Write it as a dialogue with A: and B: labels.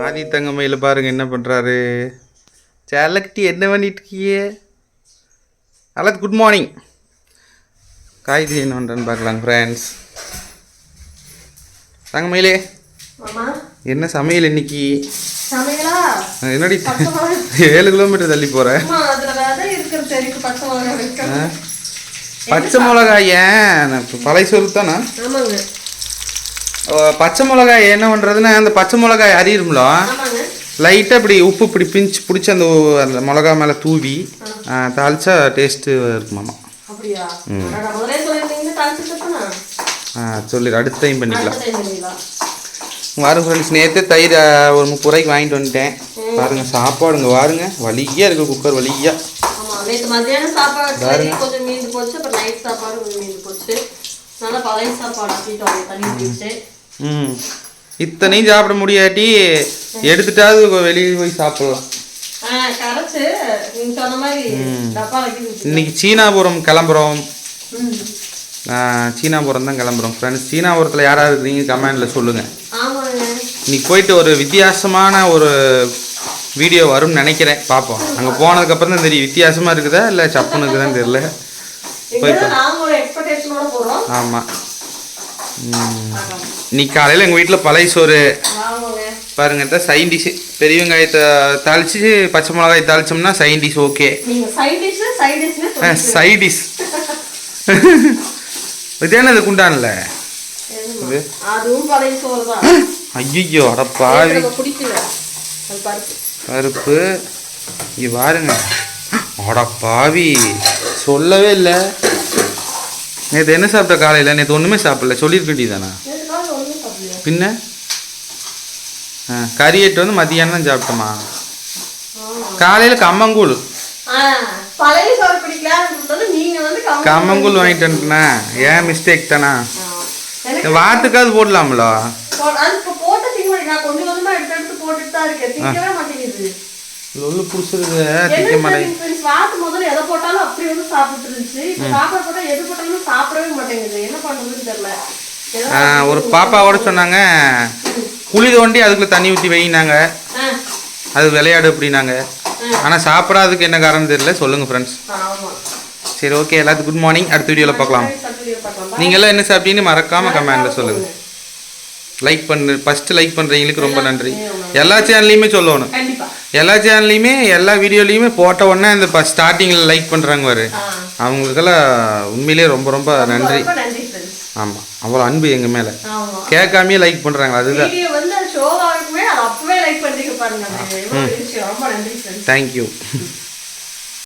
A: ஆதி தங்கமையில் பாருங்க என்ன பண்ணுறாரு சேலக்குட்டி என்ன பண்ணிட்டு இருக்கியே அலத் குட் மார்னிங் காய்கறி என்ன பண்ணுறேன்னு பார்க்கலாம் ஃப்ரெண்ட்ஸ் தங்கமயிலே என்ன சமையல் இன்னைக்கு? என்னடி? ஏழு கிலோமீட்டர் தள்ளி போகிற
B: அம்மா அதுல விதை இருக்கிறது தெரியும் பச்சை
A: மிளகாய் ஏன்? பழைய சொல்லு தானே? பச்சை மிளகாய் என்ன பண்ணுறதுன்னா அந்த பச்சை மிளகாய்
B: ஆமாங்க.
A: லைட்டாக இப்படி உப்பு இப்படி பிஞ்சு பிடிச்சி அந்த அந்த மிளகா மேலே தூவி தாளிச்சா டேஸ்ட்டு இருக்குமாமா. சொல்லிடு அடுத்த டைம் பண்ணிக்கலாம். வாருங்க ஃப்ரெண்ட்ஸ் நேற்று தயிர் ஒரு முப்பது ரூபாய்க்கு வாங்கிட்டு வந்துட்டேன். பாருங்க சாப்பாடுங்க வாருங்க. வலியாக இருக்குது குக்கர் வலியாக
B: ஆமா
A: ம். இத்தனையும் சாப்பிட முடியாட்டி எடுத்துட்டாவது வெளியே போய் சாப்பிடலாம். இன்னைக்கு சீனாபுரம் கிளம்புறோம். சீனாபுரம் தான் கிளம்புறோம். ஃப்ரெண்ட்ஸ் சீனாபுரத்தில் யாராவது இருக்கிறீங்க கமெண்டில் சொல்லுங்கள் இன்னைக்கு போயிட்டு ஒரு வித்தியாசமான ஒரு வீடியோ வரும்னு நினைக்கிறேன். பார்ப்போம் அங்கே போனதுக்கப்புறம் தான் தெரியும். வித்தியாசமாக இருக்குதா இல்லை சப்புன்னு இருக்குதான்னு தெரியல.
B: போறோம்.
A: ஆமாம் இன்னைக்கு காலையில் எங்கள் வீட்டில் பழைய சோறு. பாருங்க தான் சைன் டிஷ் பெரிய வெங்காயத்தை தாளிச்சு பச்சை மிளகாய் தாளிச்சோம்னா side dish okay.
B: Side dish
A: இதுதானே இது குண்டான்ல? ஐயோ அட பாவி.
B: எனக்கு பிடிக்கல. அது பருப்பு.
A: இங்க பாருங்க. அட பாவி. சொல்லவே இல்லை. நேற்று என்ன சாப்பிட்ட காலையில்? நேற்று ஒன்றுமே சாப்பிடல. சொல்லியிருக்க வேண்டியதானா
B: நேத்து காலையில ஒண்ணும் சாப்பிடலையா?
A: பின்ன? ஆ கறி எட்டு வந்து மதியானம் தான் சாப்பிட்டோமா? காலையில் கம்மங்கூழ். கம்மங்கூழ் வாங்கிட்டு வந்துட்டேனா. ஏன் மிஸ்டேக் தானா? வாத்துக்காவது போடலாம்ல?
B: போட்ட மாட்டேங்குது
A: லொல்லு பிடிச்சிருக்கு திக்க
B: வாத்து முதல்ல எதை போட்டாலும் அப்படி வந்து சாப்பிட்டு இருந்துச்சு. இப்ப சாப்பாடு எது போட்டாலும் சாப்பிடவே மாட்டேங்குது. என்ன பண்றதுன்னு தெரியல.
A: ஒரு பாப்பாவோட சொன்னாங்க குழி தோண்டி அதுக்குள்ள தண்ணி ஊற்றி வைனாங்க அது விளையாடு அப்படின்னாங்க ஆனால் சாப்பிடாததுக்கு என்ன காரணம் தெரியல. சொல்லுங்கள் ஃப்ரெண்ட்ஸ் சரி ஓகே எல்லாத்துக்கும் குட் மார்னிங் அடுத்த வீடியோவில் பார்க்கலாம்.
B: அடுத்த video பார்க்கலாம்.
A: நீங்கள் எல்லாம் என்ன சாப்பிட்டீங்கன்னு மறக்காமல் கமெண்டில் சொல்லுங்கள் லைக் பண்ணு ஃபஸ்ட்டு லைக் பண்ணுறவங்களுக்கு ரொம்ப நன்றி. எல்லா சேனல்லையுமே சொல்லணும். எல்லா சேனல்லையுமே எல்லா வீடியோலையுமே போட்ட உடனே இந்த ஸ்டார்டிங்கில் லைக் பண்ணுறாங்க
B: ஆ.
A: அவங்களுக்கெல்லாம் உண்மையிலேயே ரொம்ப ரொம்ப நன்றி. ஆமாம் அவ்வளோ அன்பு எங்கள் மேலே.
B: ஆமா.
A: கேட்காமையே லைக் பண்ணுறாங்க அதுதான்.
B: Friends
A: thank you